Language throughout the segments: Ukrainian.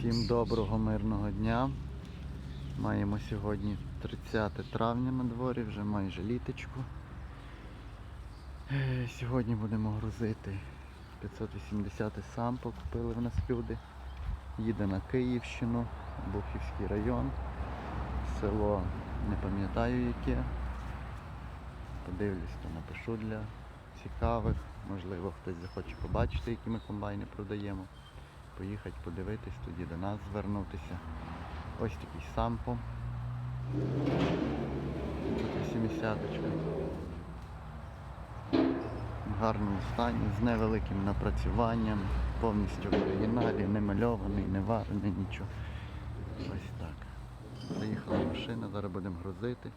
Всім доброго мирного дня. Маємо сьогодні 30 травня на дворі, вже майже літочку. Е, Сьогодні будемо грузити 580 сампо, купили в нас люди. Їде на Київщину, Бухівський район, село не пам'ятаю яке. Подивлюсь, то напишу для цікавих. Можливо, хтось захоче побачити, які ми комбайни продаємо поїхати подивитись, тоді до нас звернутися. Ось такий сампо. Тут 80 В гарному стані, з невеликим напрацюванням, повністю в оригіналі, не мальований, не варений, нічого. Ось так. Приїхала машина, зараз будемо грузити.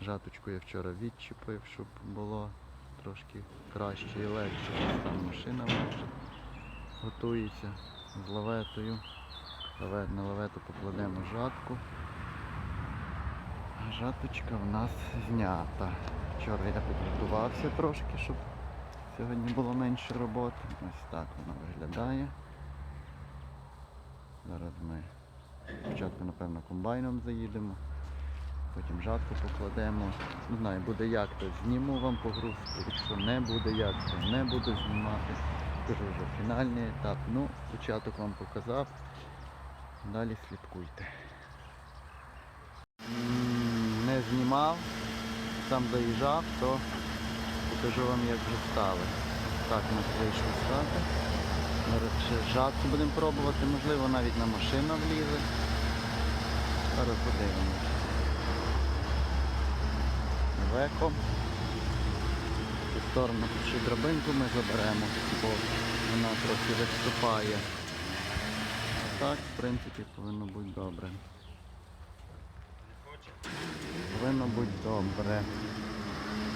Жаточку я вчора відчепив, щоб було трошки краще і легше. Там машина вже готується з лаветою. Лаве- На лавету покладемо жатку. Жаточка в нас знята. Вчора я підготувався трошки, щоб сьогодні було менше роботи. Ось так воно виглядає. Зараз ми спочатку, напевно, комбайном заїдемо, потім жатку покладемо. Не знаю, буде як то зніму вам погрузку, якщо не буде як, то не буду знімати. Це вже фінальний етап. Ну, початок вам показав. Далі слідкуйте. Не знімав, сам заїжджав, то покажу вам як вже стали. Так у нас вийшло стати. Зараз ще жатку будемо пробувати, можливо навіть на машину влізе. Зараз подивимось. Веко. Сторону ще драбинку ми заберемо, бо вона трохи виступає. А так, в принципі, повинно бути добре. Повинно бути добре.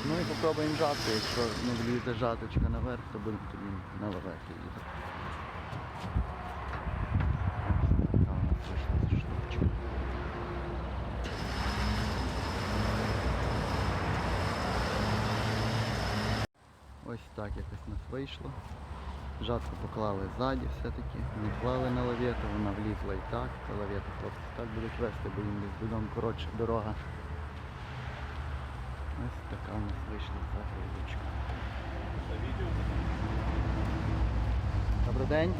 Ну і попробуємо жатку, якщо не влізе жаточка наверх, то будемо тоді наверх їхати. Ось така у нас вийшла ця штучка. Ось так якось нас вийшло. Жатку поклали ззаді все-таки, не клали на лавету, вона влізла і так, та лавету хлопці так будуть вести, бо їм десь додому коротша дорога. Ось така у нас вийшла загрузочка. Добрий день.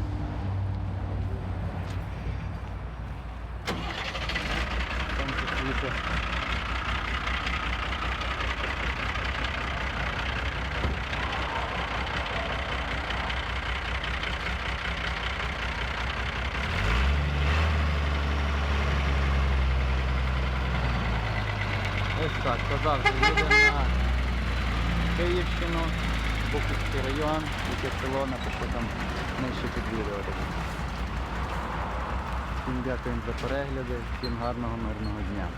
Сонце так, казав, що їдемо на Київщину, Буківський район, яке село, напишу там нижче під відео. Всім дякуємо за перегляди, всім гарного мирного дня.